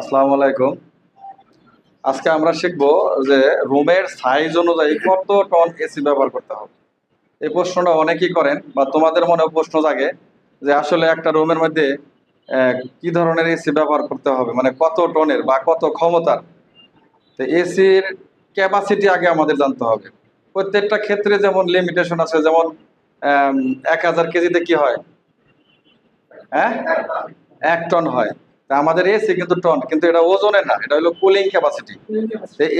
আসসালামু আলাইকুম। আজকে আমরা শিখব যে রুমের সাইজ অনুযায়ী কত টন এসি ব্যবহার করতে হবে। এই প্রশ্নটা অনেকেই করেন, বা তোমাদের মনে প্রশ্ন জাগে যে আসলে একটা রুমের মধ্যে কি ধরনের এসি ব্যবহার করতে হবে মানে কত টনের বা কত ক্ষমতার। তো এসির ক্যাপাসিটি আগে আমাদের জানতে হবে। প্রত্যেকটা ক্ষেত্রে যেমন লিমিটেশন আছে, যেমন এক হাজার কেজিতে কি হয়? হ্যাঁ? এক টন হয়। তা আমাদের এসি কিন্তু টন কিন্তু এটা ওজনের না এটা হলো কুলিং ক্যাপাসিটি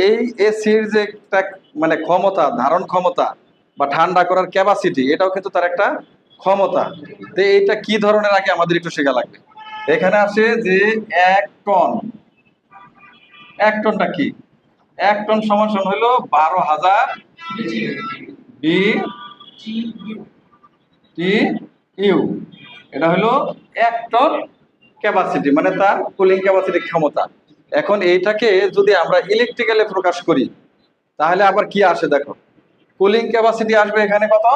এই এসির যে একটা মানে ক্ষমতা ধারণ ক্ষমতা বা ঠান্ডা করার ক্যাপাসিটি এটাও কিন্তু তার একটা ক্ষমতা। তো এইটা কি ধরনের আগে আমাদের একটু শেখা লাগবে। এখানে আসে যে এক টন। এক টনটা কি? এক টন সমান সমান হলো বারো হাজার বি টি ইউ। এটা হলো এক টন ক্যাপাসিটি মানে তার কুলিং ক্যাপাসিটি ক্ষমতা। এখন এইটাকে যদি আমরা ইলেকট্রিক্যালে প্রকাশ করি, তাহলে আবার কি আসে দেখো? কুলিং ক্যাপাসিটি আসবে এখানে কত?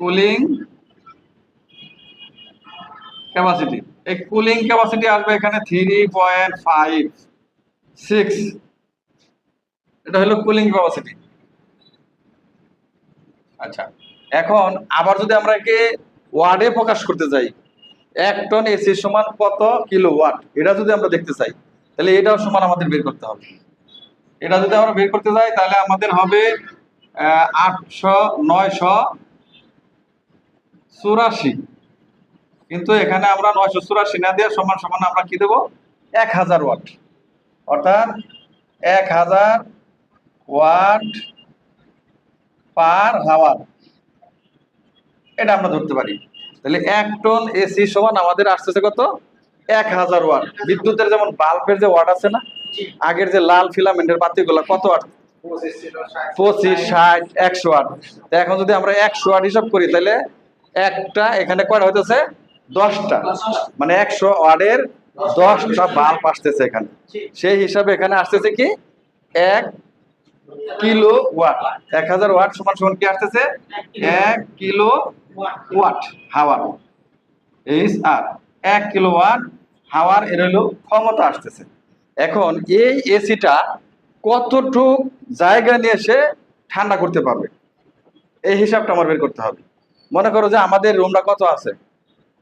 কুলিং ক্যাপাসিটি এই কুলিং ক্যাপাসিটি আসবে এখানে থ্রি পয়েন্ট ফাইভ সিক্স এটা হলো কুলিং ক্যাপাসিটি আচ্ছা এখন আবার যদি আমরা একে ওয়ার্ডে প্রকাশ করতে যাই এক টন এসি সমান কত কিলো ওয়াট এটা যদি আমরা দেখতে চাই, তাহলে এটাও সমান আমাদের বের করতে হবে। এটা যদি আমরা বের করতে যাই তাহলে আমাদের হবে আটশো নয়শো চুরাশি। কিন্তু এখানে আমরা নয়শো চুরাশি না দিয়ে সমান সমান আমরা কি দেবো? এক হাজার ওয়াট। অর্থাৎ এক হাজার ওয়াট পার হাওয়ার। এটা আমরা ধরতে পারি। তাহলে এক টন এসি সমান আমাদের আসতেছে কত? এক হাজার ওয়াট। বিদ্যুতের যেমন বাল্বের যে ওয়াট আছে না আগের যে লাল ফিলামেন্টের বাতিগুলো কত ওয়াট? পঁচিশ ষাট। একশো ওয়াট। এখন যদি আমরা একশো ওয়াট হিসাব করি তাহলে একটা এখানে কয়টা হইতেছে? দশটা। মানে একশো ওয়াটের দশটা বাল্ব আসতেছে এখানে। সেই হিসাবে এখানে আসতেছে কি? এক কিলো ওয়াট। এক হাজার ওয়াট সমান সমান কি আসতেছে? এক kilowatt hour H R এক কিলো ওয়াট হাওয়ার এর হলো ক্ষমতা আসতেছে। এখন এই এসিটা কতটুক জায়গা নিয়ে এসে ঠান্ডা করতে পারবে? এই হিসাবটা আমার বের করতে হবে। মনে করো যে আমাদের রুমটা কত আছে?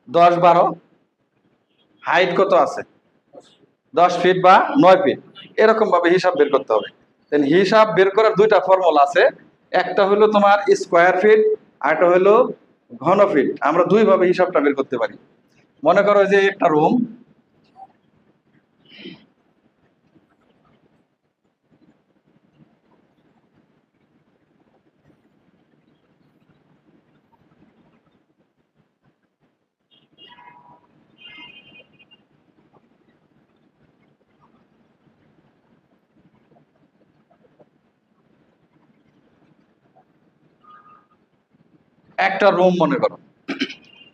দশ বারো। হাইট কত আছে? দশ ফিট বা নয় ফিট এরকম ভাবে হিসাব বের করতে হবে। হিসাব বের করার দুইটা ফর্মুলা আছে। একটা হলো তোমার স্কোয়ার ফিট আর একটা হলো ঘন ফিট আমরা দুইভাবে হিসাবটা বের করতে পারি। মনে করো যে একটা রুম একটা রুম মনে করো।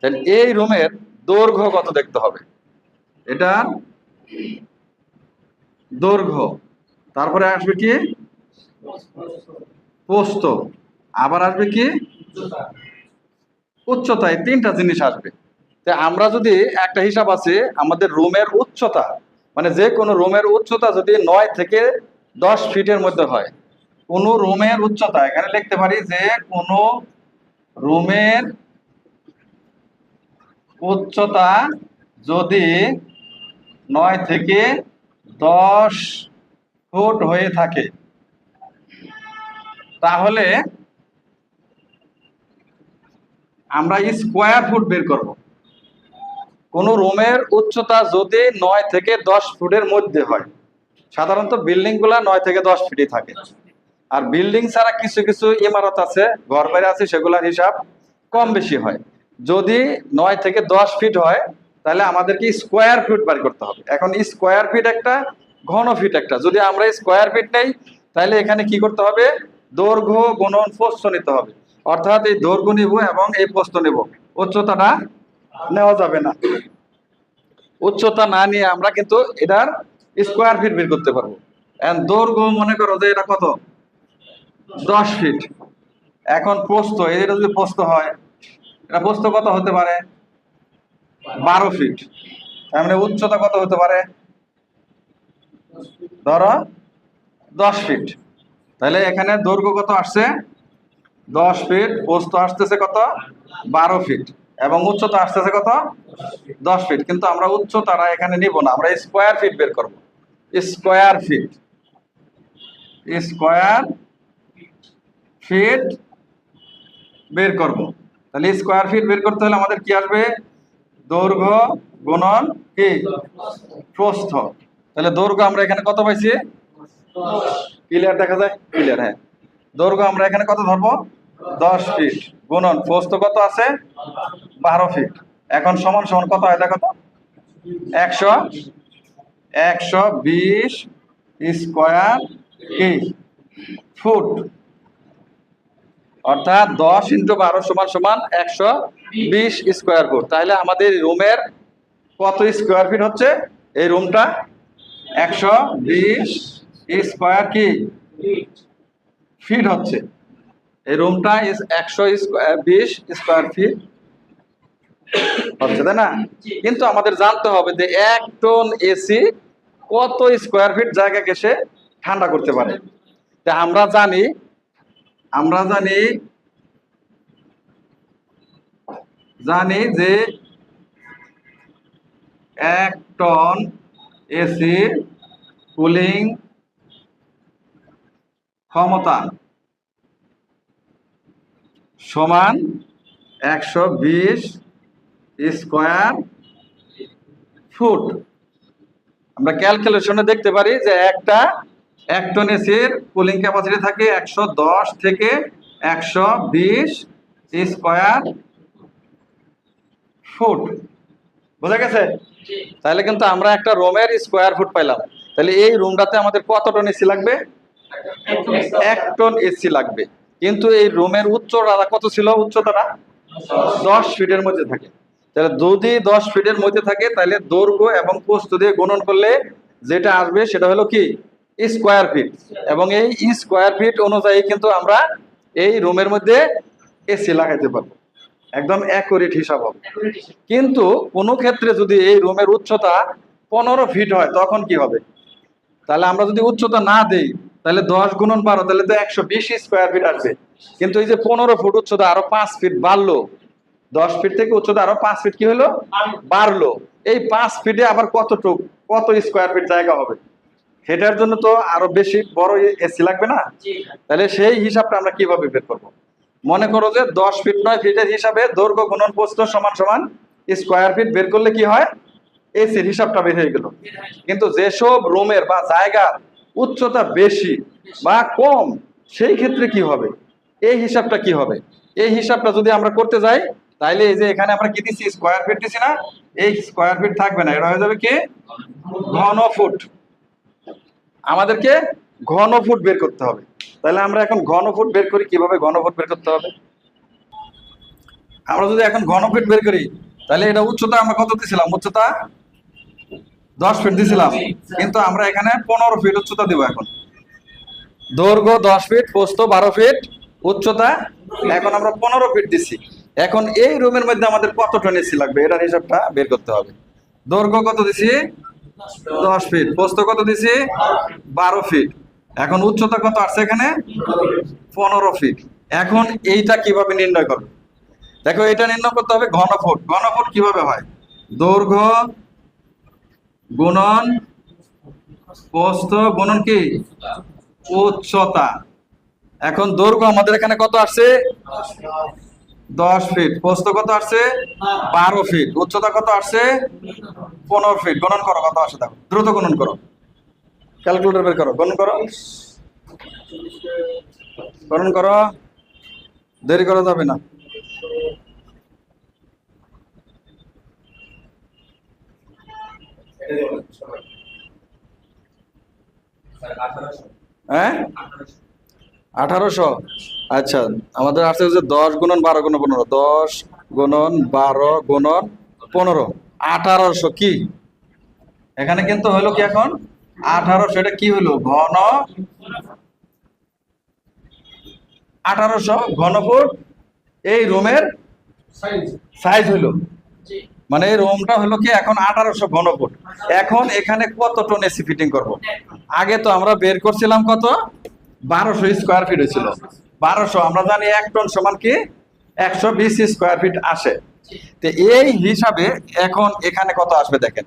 তাহলে এই রুমের দৈর্ঘ্য কত দেখতে হবে? এটা দৈর্ঘ্য। তারপরে আসবে কি? পোস্ত। আবার আসবে কি? উচ্চতা এই তিনটা জিনিস আসবে। তো আমরা যদি একটা হিসাব আছে, আমাদের রুমের উচ্চতা মানে যে কোনো রুমের উচ্চতা যদি নয় থেকে দশ ফিটের মধ্যে হয়, কোনো রুমের উচ্চতা, এখানে লিখতে পারি যে কোনো রুমের উচ্চতা যদি নয় থেকে দশ ফুট হয়ে থাকে, তাহলে আমরা স্কোয়ার ফুট বের করব। কোন রুমের উচ্চতা যদি নয় থেকে দশ ফুটের মধ্যে হয়, সাধারণত বিল্ডিংগুলা নয় থেকে দশ ফিটই থাকে। আর বিল্ডিং ছাড়া কিছু কিছু ইমারত আছে, ঘর বাড়ি আছে, সেগুলোর হিসাব কম বেশি হয়। যদি নয় থেকে দশ ফিট হয়, তাহলে আমাদেরকে স্কোয়ার ফিট বার করতে হবে। এখন স্কোয়ার ফিট একটা, ঘন ফিট একটা। যদি আমরা স্কোয়ার ফিট নেই, তাহলে এখানে কি করতে হবে? দৈর্ঘ্য, গুণন পোস্ত নিতে হবে। অর্থাৎ এই দৈর্ঘ্য নিব এবং এই পোস্ত নেব। উচ্চতাটা নেওয়া যাবে না। উচ্চতা না নিয়ে আমরা কিন্তু এটার স্কোয়ার ফিট বের করতে পারব। দৈর্ঘ্য মনে করো যে এটা কত? দশ ফিট এখন পোস্ত এটা যদি পোস্ত হয়, এটা পোস্ত কত হতে পারে? বারো ফিট তার মানে উচ্চতা কত হতে পারে? ধরো, দশ ফিট তাহলে এখানে দৈর্ঘ্য কত আসছে? দশ ফিট পোস্ত আসতেছে কত? বারো ফিট এবং উচ্চতা আসতেছে কত? দশ ফিট কিন্তু আমরা উচ্চতাটা এখানে নিব না। আমরা স্কোয়ার ফিট বের করব। স্কোয়ার ফিট স্কোয়ার ফিট বের করব। তাহলে স্কোয়ার ফিট বের করতে হলে আমাদের কি আসবে? দৈর্ঘ্য গুণন কি? প্রস্থ। তাহলে দৈর্ঘ্য আমরা এখানে কত পাইছি? ক্লিয়ার দেখা যায়? ক্লিয়ার হ্যাঁ। দৈর্ঘ্য আমরা এখানে কত ধরবো? দশ ফিট গুণন, প্রস্থ কত আছে? বারো ফিট এখন সমান সমান কত হয় দেখো তো? একশো একশো বিশ স্কোয়ার কি? ফুট। অর্থাৎ দশ ইন্টু বারো সমান সমান একশো বিশ স্কোয়ার ফুট। তাহলে আমাদের রুমের কত স্কোয়ার ফিট হচ্ছে? এই রুমটা একশো বিশ স্কোয়ার কি? ফিট হচ্ছে। এই রুমটা একশো স্কোয়ার, বিশ স্কোয়ার ফিট হচ্ছে, তাই না? কিন্তু আমাদের জানতে হবে যে এক টন এসি কত স্কোয়ার ফিট জায়গাকে সে ঠান্ডা করতে পারে। আমরা জানি আমরা জানি জানি যে এক টন এসি কুলিং ক্ষমতা সমান একশো বিশ স্কোয়ার ফুট। আমরা ক্যালকুলেশনে দেখতে পারি যে একটা এক টন এসির কুলিং ক্যাপাসিটি থাকে একশো দশ থেকে একশো বিশ স্কোয়ার ফুট বোঝা গেছে? তাহলে কিন্তু আমরা একটা রুমের স্কোয়ার ফুট পাইলাম। তাহলে এই রুমটাতে আমাদের কত টন এসি লাগবে? এক টন এসি লাগবে। কিন্তু এই রুমের উচ্চতা কত ছিল? উচ্চতাটা দশ ফিটের মধ্যে থাকে। তাহলে যদি দশ ফিটের মধ্যে থাকে তাহলে দৈর্ঘ্য এবং প্রস্থ দিয়ে গুণন করলে যেটা আসবে সেটা হলো কি? স্কোয়ার ফিট এবং এই স্কোয়ার ফিট অনুযায়ী কিন্তু আমরা এই রুমের মধ্যে এসি লাগাইতে পারব। একদম অ্যাকুরেট হিসাব হবে। কিন্তু কোনো ক্ষেত্রে যদি এই রুমের উচ্চতা পনেরো ফিট হয় তখন কি হবে? তাহলে আমরা যদি উচ্চতা না দেই তাহলে দশ গুণন বারো তাহলে তো একশো বিশ স্কোয়ার ফিট আসবে। কিন্তু এই যে পনেরো ফুট উচ্চতা আরও পাঁচ ফিট বাড়লো দশ ফিট থেকে উচ্চতা আরও পাঁচ ফিট কি হলো? বাড়লো। এই পাঁচ ফিটে আবার কতটুক কত স্কোয়ার ফিট জায়গা হবে? সেটার জন্য তো আরও বেশি বড় এসি লাগবে না? তাহলে সেই হিসাবটা আমরা কীভাবে বের করব? মনে করো যে দশ ফিট নয় ফিটের হিসাবে দৈর্ঘ্য গুণন প্রস্থ সমান সমান স্কোয়ার ফিট বের করলে কি হয়? এসির হিসাবটা বের হয়ে গেল। কিন্তু যেসব রুমের বা জায়গার উচ্চতা বেশি বা কম সেই ক্ষেত্রে কি হবে? এই হিসাবটা কি হবে? এই হিসাবটা যদি আমরা করতে যাই তাইলে এই যে এখানে আমরা কি দিচ্ছি স্কোয়ার ফিট দিচ্ছি না? এই স্কোয়ার ফিট থাকবে না। এটা হয়ে যাবে কি? ঘন ফুট। আমাদেরকে ঘন ফুট বের করতে হবে। তাহলে আমরা এখন ঘন ফুট বের করি, কীভাবে ঘন ফুট বের করতে হবে? আমরা যদি এখন ঘন ফুট বের করি, তাহলে এটা উচ্চতা আমরা কত দিছিলাম? উচ্চতা দশ ফিট দিছিলাম। কিন্তু আমরা এখানে পনেরো ফিট উচ্চতা দিব এখন। দৈর্ঘ্য দশ ফিট পোস্ত বারো ফিট উচ্চতা এখন আমরা পনেরো ফিট দিচ্ছি এখন এই রুমের মধ্যে আমাদের কত টন এসি লাগবে? এটার হিসাবটা বের করতে হবে। দৈর্ঘ্য কত দিছি? দশ ফিট প্রস্থ কত দিছি? বারো ফিট এখন উচ্চতা কত আসছে এখানে? পনেরো ফিট এখন এইটা কীভাবে নির্ণয় করবে? দেখো এটা নির্ণয় করতে হবে ঘনফুট। ঘনফুট কীভাবে হয়? দৈর্ঘ্য গুণন প্রস্থ গুণন কি? উচ্চতা। এখন দৈর্ঘ্য আমাদের এখানে কত আসছে? দশ ফিট প্রস্থ কত আসছে? বারো ফিট উচ্চতা কত আসছে? পনেরো ফিট গণন করো কত আসে দেখো। দ্রুত গণন করো। ক্যালকুলেটর বের করো, গণন করো। গণন করো। দেরি করা যাবে না। হ্যাঁ? আঠারোশো। আচ্ছা আমাদের আসছে দশ গুণন বারো গুণ পনেরো। দশ গুণন বারো গুণন পনেরো। আঠারোশো কি? এখানে কিন্তু হলো কি এখন? আঠারোশো এটা কি হলো? ঘন আঠারোশো ঘনফুট এই রুমের সাইজ। হলো। মানে এই রুমটা হলো কি এখন আঠারোশো ঘনফুট। এখন এখানে কত টন এসি ফিটিং করব? আগে তো আমরা বের করছিলাম কত? বারোশো স্কোয়ার ফিট হয়েছিল। বারোশো আমরা জানি এক টন সমান কি? একশো বিশ স্কোয়ার ফিট আসে। তো এই হিসাবে এখন এখানে কত আসবে দেখেন।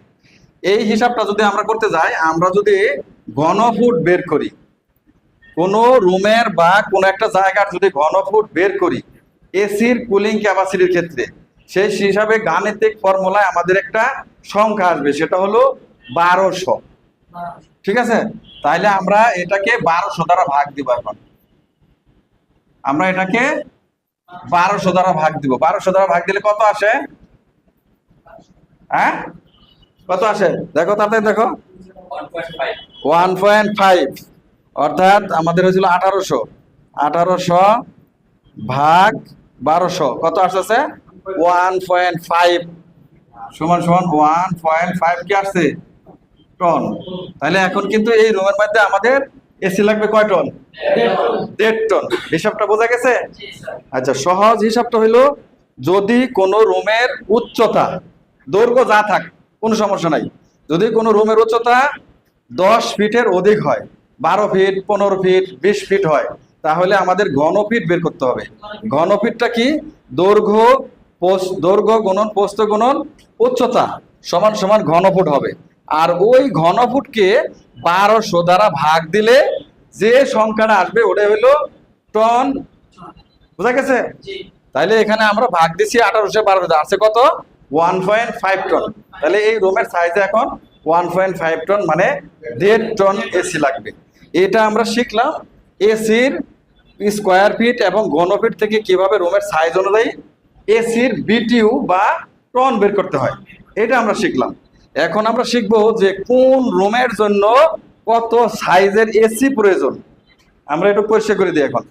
এই হিসাবটা যদি আমরা করতে যাই, আমরা যদি ঘনফুট বের করি, কোন রুমের বা কোন একটা জায়গার যদি ঘনফুট বের করি, এসির কুলিং ক্যাপাসিটির ক্ষেত্রে, সেই হিসাবে গাণিতিক ফর্মুলায় আমাদের একটা সংখ্যা আসবে, সেটা হলো বারোশো। ঠিক আছে? তাইলে আমরা এটাকে বারোশো দ্বারা ভাগ দিব এখন। আমরা এটাকে বারোশো দ্বারা ভাগ দিব। বারোশো দ্বারা ভাগ দিলে কত আসে? হ্যাঁ? কত আসে? দেখো তাতে দেখো। One point five. অর্থাৎ আমাদের হয়েছিল আঠারোশো। আঠারোশো ভাগ বারোশো। কত আসতেছে? One point five. সমান সমান ওয়ান পয়েন্ট ফাইভ কি আসছে? টন। তাহলে এখন কিন্তু এই রুমের মধ্যে আমাদের এসি লাগবে কয় টন দেড় টন হিসাবটা বোঝা গেছে? আচ্ছা সহজ হিসাবটা হইল, যদি কোনো রুমের উচ্চতা, দৈর্ঘ্য যা থাক, কোনো সমস্যা নাই। যদি কোনো রুমের উচ্চতা দশ ফিটের অধিক হয়, বারো ফিট, পনেরো ফিট, বিশ ফিট হয়, তাহলে আমাদের ঘনফিট বের করতে হবে। ঘনফিটটা কি? দৈর্ঘ্য দৈর্ঘ্য গুণন, পোস্ত গুণন, উচ্চতা সমান সমান ঘনফুট হবে। আর ওই ঘনফুটকে বারোশো দ্বারা ভাগ দিলে যে সংখ্যাটা আসবে ওটা হলো টন। বোঝা গেছে? তাহলে এখানে আমরা ভাগ দিচ্ছি আঠারোশো বারোশো আছে কত? ওয়ান পয়েন্ট ফাইভ টন তাহলে এই রুমের সাইজে এখন ওয়ান পয়েন্ট ফাইভ টন মানে দেড় টন এসি লাগবে। এটা আমরা শিখলাম এসির স্কোয়ার ফিট এবং ঘনফিট থেকে কীভাবে রুমের সাইজ অনুযায়ী এসির বিটিউ বা টন বের করতে হয়। এটা আমরা শিখলাম। এখন আমরা শিখব যে কোন রুমের জন্য কত সাইজের এসি প্রয়োজন। আমরা একটু পরিষ্কার করে দিই এখন।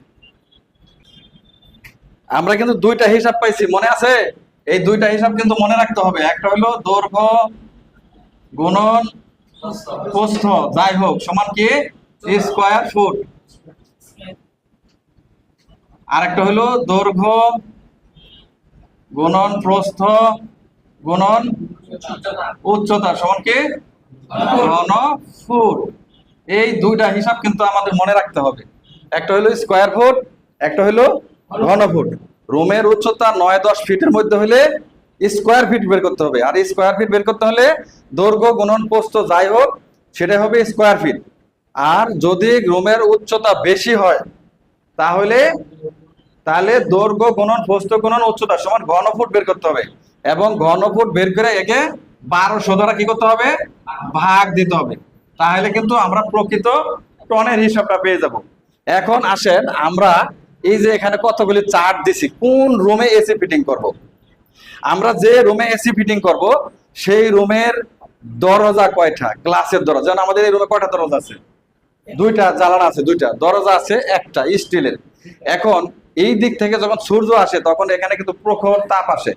আমরা কিন্তু দুইটা হিসাব পাইছি, মনে আছে? এই দুইটা হিসাব কিন্তু মনে রাখতে হবে। একটা হলো দৈর্ঘ্য গুণন প্রস্থ, যাই হোক, সমান কি? Square foot. আর একটা হলো দৈর্ঘ্য গুণন প্রস্থ গুণন উচ্চতা সমান কি? ঘন ফুট এই দুইটা হিসাব কিন্তু আমাদের মনে রাখতে হবে। একটা হলো স্কোয়ার ফুট একটা হলো ঘন ফুট রুমের উচ্চতা নয় দশ ফিটের মধ্যে হলে স্কোয়ার ফিট বের করতে হবে। আর স্কোয়ার ফিট বের করতে হলে দৈর্ঘ্য, গুণন, প্রস্থ যাই হোক সেটা হবে স্কোয়ার ফিট আর যদি রুমের উচ্চতা বেশি হয়, তাহলে তাহলে দৈর্ঘ্য, গুণন, প্রস্থ, গুণন, উচ্চতা সমান ঘনফুট বের করতে হবে। এবং ঘনফুট বের করে একে বারোশো দ্বারা কি করতে হবে? ভাগ দিতে হবে। তাহলে কিন্তু আমরা প্রকৃত টনের হিসাবটা পেয়ে যাব। এখন আসেন, আমরা এই যে এখানে কতগুলি চার্ট দিছি, কোন রুমে এসি ফিটিং করব। আমরা যে রুমে এসি ফিটিং করব, সেই রুমের দরজা কয়টা? গ্লাসের দরজা। যেমন আমাদের এই রুমে কয়টা দরজা আছে? দুইটা জ্বালানা আছে, দুইটা। দরজা আছে একটা, স্টিলের। এখন এই দিক থেকে যখন সূর্য আসে, তখন এখানে কিন্তু প্রখর তাপ আসে।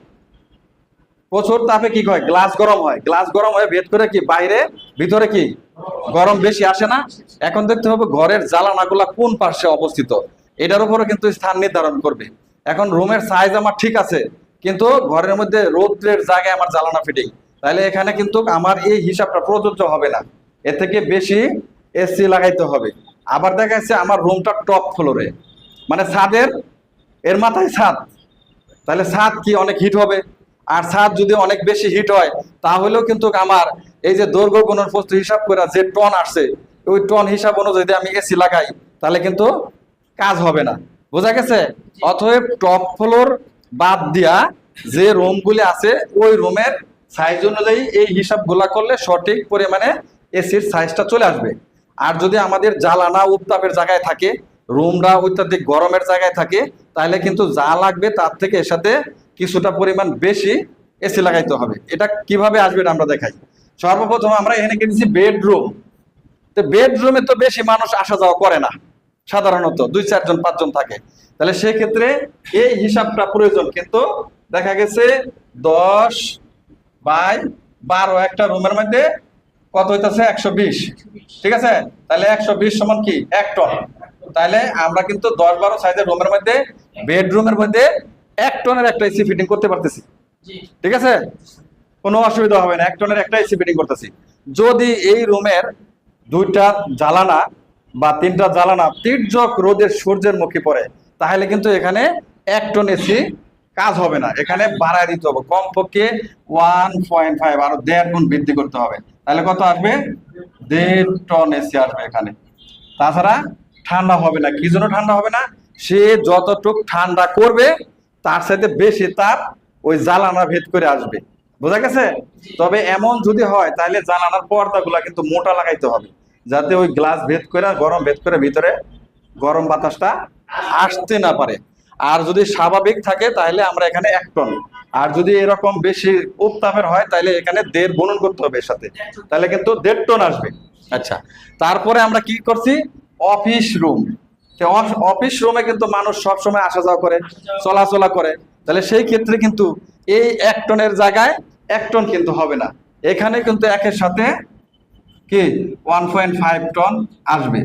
প্রচুর তাপে কি হয়? গ্লাস গরম হয়। গ্লাস গরম হয়ে ভেদ করে কি বাইরে? ভিতরে কি? গরম বেশি আসে না। এখন দেখতে হবে ঘরের জ্বালানাগুলা কোন পার্শ্বে অবস্থিত। এটার উপরে কিন্তু স্থান নির্ধারণ করবে। এখন রুমের সাইজ আমার ঠিক আছে, কিন্তু ঘরের মধ্যে রৌদ্রের জায়গায় আমার জ্বালানা ফিটিং তাহলে এখানে কিন্তু আমার এই হিসাবটা প্রযোজ্য হবে না। এর থেকে বেশি এসি লাগাইতে হবে। আবার দেখা যাচ্ছে আমার রুমটা টপ ফ্লোরে মানে ছাদের, এর মাথায় ছাদ। তাহলে ছাদ কি অনেক হিট হবে? আর ছাদ যদি অনেক বেশি হিট হয়, তাহলেও কিন্তু আমার এই যে দৈর্ঘ্য গুণন হিসাব করে যে টন আসছে, ওই টন হিসাব অনুযায়ী যদি আমি এসি লাগাই, তাহলে কিন্তু কাজ হবে না। বোঝা গেছে? অতএব টপ ফ্লোর বাদ দিয়া যে রুমগুলি আছে, ওই রুমের সাইজ অনুযায়ী এই হিসাবগুলা করলে সঠিক পরিমাণে এসির সাইজটা চলে আসবে। আর যদি আমাদের জ্বালানা উত্তাপের জায়গায় থাকে রুমটা অত্যাধিক গরমের জায়গায় থাকে, তাহলে কিন্তু যা লাগবে তার থেকে এর সাথে কিছুটা পরিমাণ বেশি এসি লাগাইতে হবে। এটা কীভাবে আসবে আমরা দেখাই। সর্বপ্রথম আমরা এখানে কিনেছি বেডরুম তো বেডরুমে তো বেশি মানুষ আসা যাওয়া করে না, সাধারণত দুই চারজন, পাঁচজন থাকে। তাহলে সেক্ষেত্রে এই হিসাবটা প্রয়োজন, কিন্তু দেখা গেছে দশ বাই বারো একটা রুমের মধ্যে কত হইতেছে? একশো বিশ। ঠিক আছে? তাহলে একশো বিশ সমান কি? এক টন। তাহলে আমরা কিন্তু দশ বারো সাইজের রুমের মধ্যে বেডরুমের মধ্যে এক টনের একটা এসি ফিটিং করতে পারতেছি। ঠিক আছে? কোনো অসুবিধা হবে না এক টনের একটা এসি ফিটিং করতেছি। যদি এই রুমের দুইটা জ্বালানা বা তিনটা জ্বালানা তীর্যক রোদের সূর্যের মুখে পড়ে তাহলে কিন্তু এখানে এক টন এসি কাজ হবে না। এখানে বাড়ায় দিতে হবে। কমপক্ষে ওয়ান পয়েন্ট ফাইভ আরও দেড় গুণ বৃদ্ধি করতে হবে। তাহলে কত আসবে? দেড় টন এসি আসবে এখানে। তাছাড়া ঠান্ডা হবে না। কি জন্য ঠান্ডা হবে না? সে যতটুক ঠান্ডা করবে তার সাথে বেশি তাপ ওই জ্বালানা ভেদ করে আসবে। বোঝা গেছে? তবে এমন যদি হয়, তাহলে জানালার পর্দাগুলা কিন্তু মোটা লাগাইতে হবে, যাতে ওই গ্লাস ভেদ করে গরম ভেদ করে ভিতরে গরম বাতাসটা আসতে না পারে। আর যদি স্বাভাবিক থাকে, তাহলে আমরা এখানে এক টন। আর যদি এরকম বেশি উত্তাপের হয়, তাহলে এখানে দেড় বনন করতে হবে এর সাথে। তাহলে কিন্তু দেড় টন আসবে। আচ্ছা তারপরে আমরা কি করছি? Office room. অফিস রুমে কিন্তু মানুষ সব সময় আসা যাওয়া করে, চলাচলা করে। তাহলে সেই ক্ষেত্রে কিন্তু এই এক টনের জায়গায় এক টন কিন্তু হবে না। এখানে কিন্তু একের সাথে কি? ওয়ান পয়েন্ট ফাইভ টন আসবে।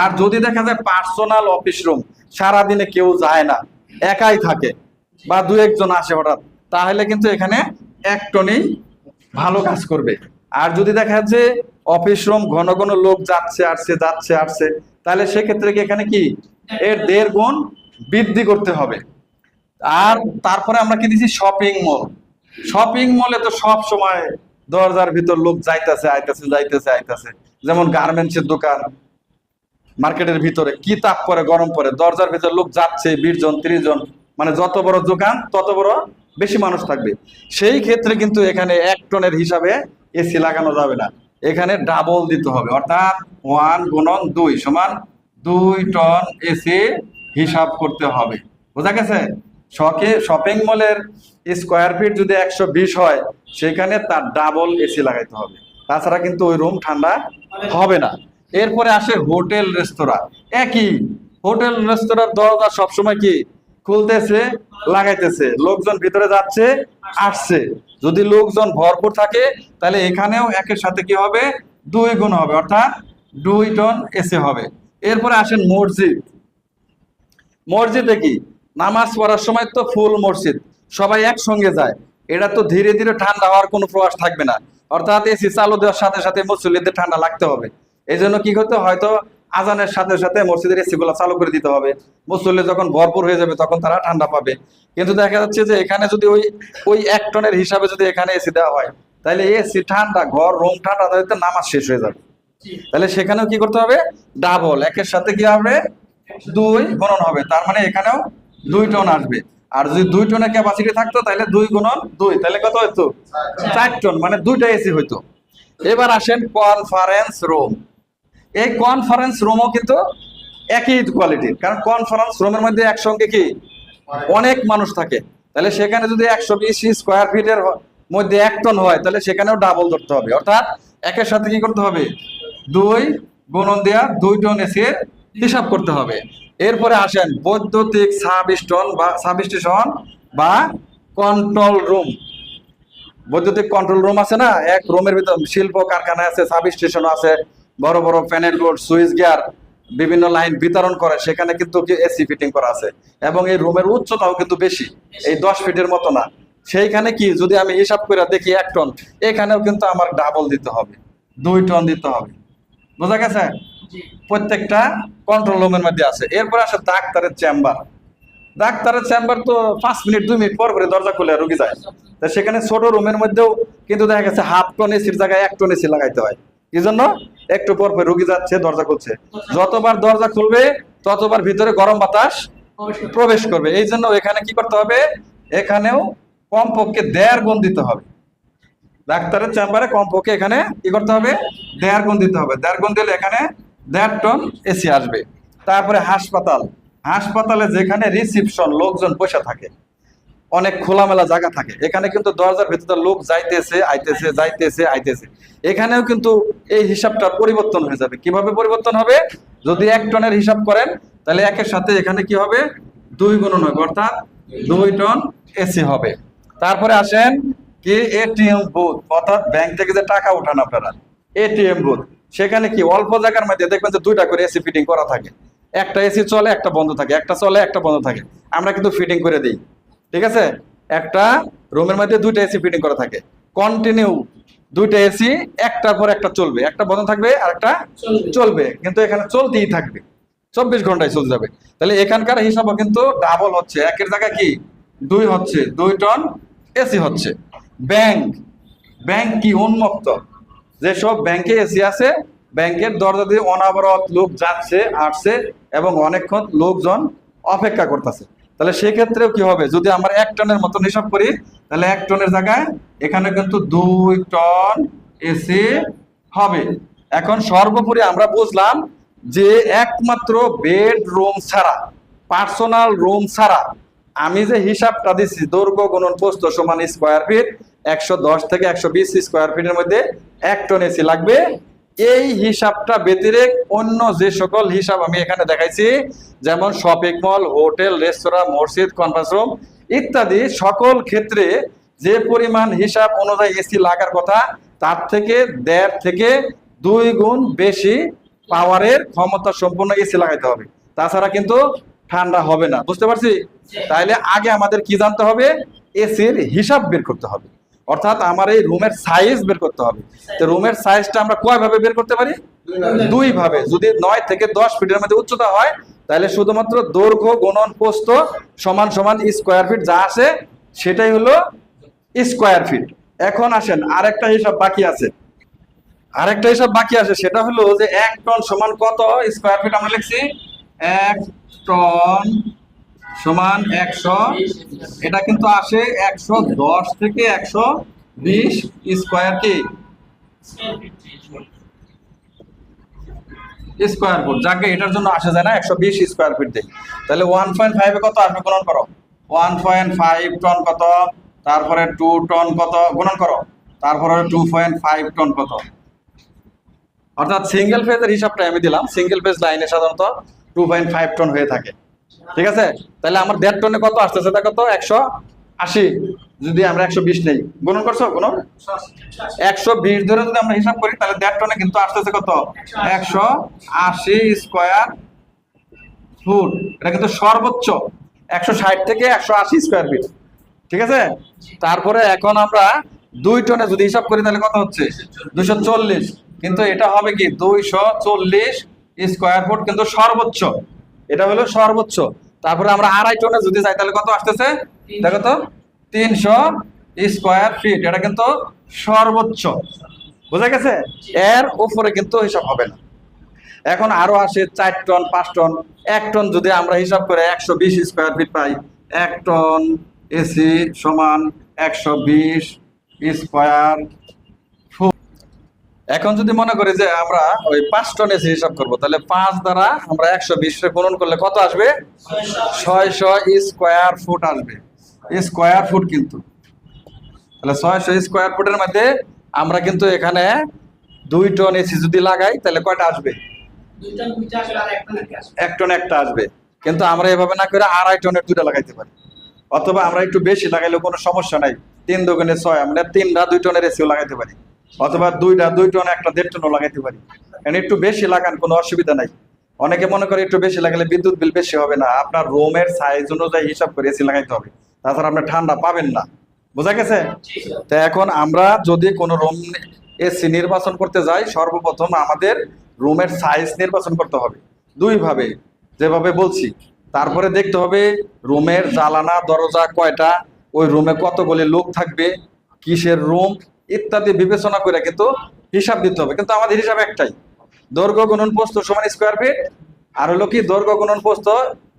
আর যদি দেখা যায় পার্সোনাল অফিস রুম সারাদিনে কেউ যায় না, একাই থাকে বা দু একজন আসে হঠাৎ, তাহলে কিন্তু এখানে এক টনেই ভালো কাজ করবে। আর যদি দেখা যাচ্ছে অফিস রুম ঘন ঘন লোক যাচ্ছে, আসছে যাচ্ছে, আসছে তাহলে সেক্ষেত্রে কি এখানে কি? এর দেড় গুণ বৃদ্ধি করতে হবে। আর তারপরে আমরা কি দিছি? Shopping mall. শপিং মলে তো সব সময় দরজার ভিতর লোক যাইতেছে, আইতেছে যাইতেছে, আইতেছে। যেমন গার্মেন্টসের দোকান মার্কেটের ভিতরে কি তাপ পরে, গরম পরে, দরজার ভিতর লোক যাচ্ছে, বিশ জন, ত্রিশ জন। মানে যত বড় দোকান, তত বড় বেশি মানুষ থাকবে। সেই ক্ষেত্রে কিন্তু এখানে এক টনের হিসাবে এসি লাগানো যাবে না। এখানে ডাবল দিতে হবে। অর্থাৎ ওয়ান গুণন দুই সমান দুই টন এসি হিসাব করতে হবে। বোঝা গেছে? শখে শপিং মলের স্কোয়ার ফিট যদি একশো বিশ হয়, সেখানে তার ডাবল এসি লাগাইতে হবে। তাছাড়া কিন্তু ওই রুম ঠান্ডা হবে না। এরপরে আসে হোটেল রেস্তোরাঁ একই হোটেল রেস্তোরাঁর দরজা সবসময় কি? খুলতেছে, লাগাইতেছে। লোকজন ভিতরে যাচ্ছে, আসছে। যদি লোকজন ভরপুর থাকে, তাহলে এখানেও একের সাথে কি হবে? দুই গুণ হবে, অর্থাৎ দুই টন এসে হবে। এরপরে আসেন মসজিদ। মসজিদে কি? নামাজ পড়ার সময় তো ফুল মসজিদ, সবাই একসঙ্গে যায়। এটা তো ধীরে ধীরে ঠান্ডা হওয়ার কোনো প্রয়াস থাকবে না। অর্থাৎ এসি চালু দেওয়ার সাথে সাথে মুসল্লিদের ঠান্ডা লাগতে হবে। এই জন্য কি করতে হয়তো আজানের সাথে সাথে মসজিদের এসি গুলো চালু করে দিতে হবে। মুসল্লি যখন ভরপুর হয়ে যাবে, তখন তারা ঠান্ডা পাবে। কিন্তু দেখা যাচ্ছে যে এখানে যদি ওই ওই এক টনের হিসাবে যদি এখানে এসি দেওয়া হয়, তাহলে এসি ঠান্ডা, ঘর, রুম ঠান্ডা, তাহলে নামাজ শেষ হয়ে যাবে। তাহলে সেখানেও কি করতে হবে? ডাবল, একের সাথে কি হবে? দুই গুণন হবে। তার মানে এখানেও দুই টন আসবে। আর যদি দুই টনের ক্যাপাসিটি থাকতো, তাহলে দুই গুণন দুই। তাহলে কত হইতো? চার টন। মানে দুইটা এসি হইতো। এবার আসেন কনফারেন্স রুম এই কনফারেন্স রুমও কিন্তু একই কোয়ালিটির কারণ কনফারেন্স রুমের মধ্যে একসঙ্গে কি? অনেক মানুষ থাকে। তাহলে সেখানে যদি একশো বিশ স্কোয়ার ফিটের মধ্যে এক টন হয়, তাহলে সেখানেও ডাবল ধরতে হবে। অর্থাৎ একের সাথে কি করতে হবে? দুই গুণন দেওয়া দুই টন এসে হিসাব করতে হবে। এরপরে আসেন বৈদ্যুতিক সাব স্টেশন বা সাব স্টেশন বা কন্ট্রোল রুম বৈদ্যুতিক কন্ট্রোল রুম আছে না? এক রুমের ভিতর শিল্প কারখানা আছে সাব স্টেশন আছে। বড় বড় প্যানেল বোর্ড সুইচ গিয়ার বিভিন্ন লাইন বিতরণ করে সেখানে কিন্তু এসি ফিটিং করা আছে। এবং এই রুমের উচ্চতাও কিন্তু বেশি এই দশ ফিটের মতো না। সেইখানে কি যদি আমি হিসাব করে দেখি এক টন এখানেও কিন্তু আমার ডাবল দিতে হবে দুই টন দিতে হবে। বোঝা গেছে? প্রত্যেকটা কন্ট্রোল রুমের মধ্যে আছে। এরপর আসে ডাক্তারের চেম্বার ডাক্তারের চেম্বার তো পাঁচ মিনিট দুই মিনিট পর করে দরজা খুলে রুগী যায়। তা সেখানে ছোট রুমের মধ্যেও কিন্তু দেখা গেছে হাফ টন এসির জায়গায় এক টন এসি লাগাইতে হয়। কি জন্য একটু পর রুগী যাচ্ছে, দরজা খুলছে। যতবার দরজা খুলবে, ততবার ভিতরে গরম বাতাস প্রবেশ করবে। এই জন্য এখানে কি করতে হবে? এখানেও কমপক্ষে দেড় গুণ দিতে হবে। ডাক্তারের চেম্বারে কমপক্ষে এখানে কি করতে হবে? দেড় গুণ দিতে হবে। দেড় গুণ দিলে এখানে দেড় টন এসি আসবে। তারপরে হাসপাতাল। হাসপাতালে যেখানে রিসিপশন লোকজন বসে থাকে। অনেক খোলামেলা জায়গা থাকে। এখানে কিন্তু দরজার ভিতরে লোক যাইতেছে, আইতেছে যাইতেছে, আইতেছে। এখানেও কিন্তু এই হিসাবটা পরিবর্তন হয়ে যাবে। কীভাবে পরিবর্তন হবে? যদি এক টনের হিসাব করেন, তাহলে একের সাথে এখানে কি হবে? দুই গুণন হবে অর্থাৎ দুই টন এসি হবে। তারপরে আসেন কি এটিএম বুথ অর্থাৎ ব্যাংক থেকে যে টাকা উঠান আপনারা এটিএম বুথ সেখানে কি অল্প জায়গার মধ্যে দেখবেন যে দুইটা করে এসি ফিটিং করা থাকে। একটা এসি চলে, একটা বন্ধ থাকে। একটা চলে, একটা বন্ধ থাকে। আমরা কিন্তু ফিটিং করে দিই। ঠিক আছে? একটা রুমের মধ্যে দুইটা এসি ফিটিং করা থাকে। কন্টিনিউ দুইটা এসি একটার পর একটা চলবে। একটা বন্ধ থাকবে আর একটা চলবে। কিন্তু এখানে চলতেই থাকবে। চব্বিশ ঘন্টায় চলে যাবে। তাহলে এখানকার হিসাবও কিন্তু ডাবল হচ্ছে। একের জায়গায় কি? দুই হচ্ছে। দুই টন এসি হচ্ছে। ব্যাংক ব্যাংক কি উন্মুক্ত? যেসব ব্যাংকে এসি আছে ব্যাংকের দরজা দিয়ে অনাবরত লোক যাচ্ছে আসছে এবং অনেকক্ষণ লোকজন অপেক্ষা করতেছে। তাহলে সেক্ষেত্রেও কি হবে? যদি আমরা এক টনের মতন হিসাব করি, তাহলে এক টনের জায়গায় এখানে কিন্তু দুই টন এসি হবে। এখন সর্বোপরি আমরা বুঝলাম যে একমাত্র বেডরুম ছাড়া, পার্সোনাল রুম ছাড়া, আমি যে হিসাবটা দিচ্ছি দৈর্ঘ্য গুণন পোস্ত সমান স্কোয়ার ফিট একশো দশ থেকে একশো বিশ স্কোয়ার ফিটের মধ্যে এক টন এসি লাগবে। এই হিসাবটা ব্যতিরেক অন্য যে সকল হিসাব আমি এখানে দেখাইছি যেমন শপিং মল হোটেল রেস্তোরাঁ মসজিদ কনফারেন্স রুম ইত্যাদি সকল ক্ষেত্রে যে পরিমাণ হিসাব অনুযায়ী এসি লাগার কথা তার থেকে দেড় থেকে দুই গুণ বেশি পাওয়ারের ক্ষমতা সম্পূর্ণ এসি লাগাইতে হবে। তাছাড়া কিন্তু ঠান্ডা হবে না। বুঝতে পারছি? তাইলে আগে আমাদের কি জানতে হবে? এসির হিসাব বের করতে হবে। অর্থাৎ আমার এই রুমের সাইজ বের করতে হবে। তো রুমের সাইজটা আমরা কয় ভাবে বের করতে পারি? দুই ভাবে যদি নয় থেকে দশ ফিটের মধ্যে উচ্চতা হয় তাহলে শুধুমাত্র দৈর্ঘ্য গুণন পোস্ত সমান সমান স্কোয়ার ফিট যা আছে সেটাই হলো স্কোয়ার ফিট এখন আসেন আরেকটা হিসাব বাকি আছে। আরেকটা হিসাব বাকি আছে সেটা হলো যে এক টন সমান কত? স্কোয়ার ফিট আমরা লিখছি এক টন সমান একশো। এটা কিন্তু আসে একশো দশ থেকে একশো বিশ স্কোয়ার কি? Square foot. যাকে এটার জন্য আসা যায় না, একশো বিশ স্কোয়ার ফিট দিয়ে। তাহলে ওয়ান পয়েন্ট ফাইভে কত আসবে? গুণন করো। ওয়ান পয়েন্ট ফাইভ টন কত? তারপরে টু টন কত? গুণন করো। তারপরে টু পয়েন্ট ফাইভ টন কত? অর্থাৎ সিঙ্গেল ফেজের হিসাবটা আমি দিলাম। সিঙ্গেল ফেজ লাইনে সাধারণত টু পয়েন্ট ফাইভ টন হয়ে থাকে। ঠিক আছে? তাহলে আমার দেড় টনে কত আসতেছে? তা কত একশো আশি। যদি আমরা একশো বিশ নেই, গুণন করছ? গুণন? একশো বিশ ধরে যদি আমরা হিসাব করি, তাহলে দেড় টনে কিন্তু আসতেছে কত? একশো আশি স্কোয়ার ফুট। এটা কিন্তু সর্বোচ্চ, একশো ষাট থেকে একশো আশি স্কোয়ার ফিট। ঠিক আছে? তারপরে এখন আমরা দুই টনে যদি হিসাব করি, তাহলে কত হচ্ছে? দুইশো চল্লিশ। কিন্তু এটা হবে কি? দুইশো চল্লিশ স্কোয়ার ফুট কিন্তু সর্বোচ্চ। এটা হলো সর্বোচ্চ। তারপরে আমরা আড়াই টনে যদি যাই তাহলে কত আসতেছে? দেখো তো তিনশো স্কোয়ার ফিট এটা কিন্তু সর্বোচ্চ। বুঝা গেছে? এর উপরে কিন্তু হিসাব হবে না। এখন আরও আসে চার টন পাঁচ টন। এক টন যদি আমরা হিসাব করে একশো বিশ স্কোয়ার ফিট পাই এক টন এসি সমান একশো বিশ স্কোয়ার এখন যদি মনে করি যে আমরা ওই পাঁচ টন এসি হিসাব করব, তাহলে পাঁচ দ্বারা আমরা একশো বিশ গুণন করলে কত আসবে? ছয়শো স্কোয়ার ফুট আসবে। স্কোয়ার ফুট কিন্তু। তাহলে ছয়শো স্কোয়ার ফুটের মধ্যে আমরা কিন্তু এখানে দুই টন এসি যদি লাগাই, তাহলে কয়টা আসবে? এক টন একটা আসবে। কিন্তু আমরা এভাবে না করে আড়াই টনের দুইটা লাগাইতে পারি। অথবা আমরা একটু বেশি লাগাইলে কোনো সমস্যা নাই। তিন দুগুণে ছয়, আমরা তিনটা দুই টনের এসিও লাগাইতে পারি। অথবা দুইটা, দুই টন, একটা দেড় টনও লাগাইতে পারি। কারণ একটু বেশি লাগান কোনো অসুবিধা নাই। অনেকে মনে করে একটু বেশি লাগালে বিদ্যুৎ বিল বেশি হবে না। আপনার রুমের সাইজ অনুযায়ী হিসাব করে এসি লাগাইতে হবে। তাছাড়া আপনি ঠান্ডা পাবেন না। বোঝা গেছে? তো এখন আমরা যদি কোনো রুম এসি নির্বাচন করতে যাই, সর্বপ্রথম আমাদের রুমের সাইজ নির্বাচন করতে হবে। দুই ভাবে যেভাবে বলছি। তারপরে দেখতে হবে রুমের জ্বালানা, দরজা কয়টা, ওই রুমে কতগুলি লোক থাকবে, কিসের রুম ইত্যাদি বিবেচনা করে কিন্তু হিসাব দিতে হবে। কিন্তু আমাদের হিসাব একটাই, দৈর্ঘ্য গুণন পোস্ত সমান স্কোয়ার ফিট আর হলো কি দৈর্ঘ্য গুণন পোস্ত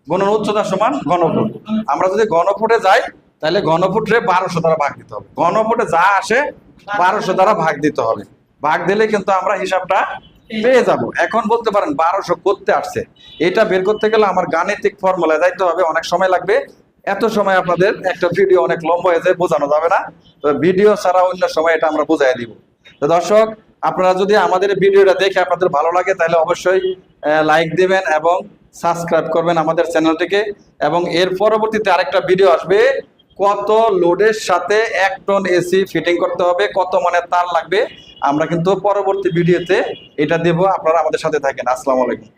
গুণন উচ্চতা সমান ঘনফুট। আমরা যদি ঘনফুটে যাই, তাহলে ঘনফুটে বারোশো দ্বারা ভাগ দিতে হবে। ঘনফুটে যা আসে, বারোশো দ্বারা ভাগ দিতে হবে। ভাগ দিলে কিন্তু আমরা হিসাবটা পেয়ে যাব। এখন বলতে পারেন বারোশো করতে আসছে। এটা বের করতে গেলে আমার গাণিতিক ফর্মুলায় যাইতে হবে, অনেক সময় লাগবে। এত সময় আপনাদের একটা ভিডিও অনেক লম্বা হয়ে যায়, বোঝানো যাবে না। তো ভিডিও ছাড়া অন্য সময় এটা আমরা বুঝাই দিব। তো দর্শক, আপনারা যদি আমাদের ভিডিওটা দেখে আপনাদের ভালো লাগে, তাহলে অবশ্যই লাইক দিবেন এবং সাবস্ক্রাইব করবেন আমাদের চ্যানেলটিকে। এবং এর পরবর্তীতে আরেকটা ভিডিও আসবে, কত লোডের সাথে এক টন এসি ফিটিং করতে হবে, কত মানে তার লাগবে, আমরা কিন্তু পরবর্তী ভিডিওতে এটা দেব। আপনারা আমাদের সাথে থাকেন। আসসালামু আলাইকুম।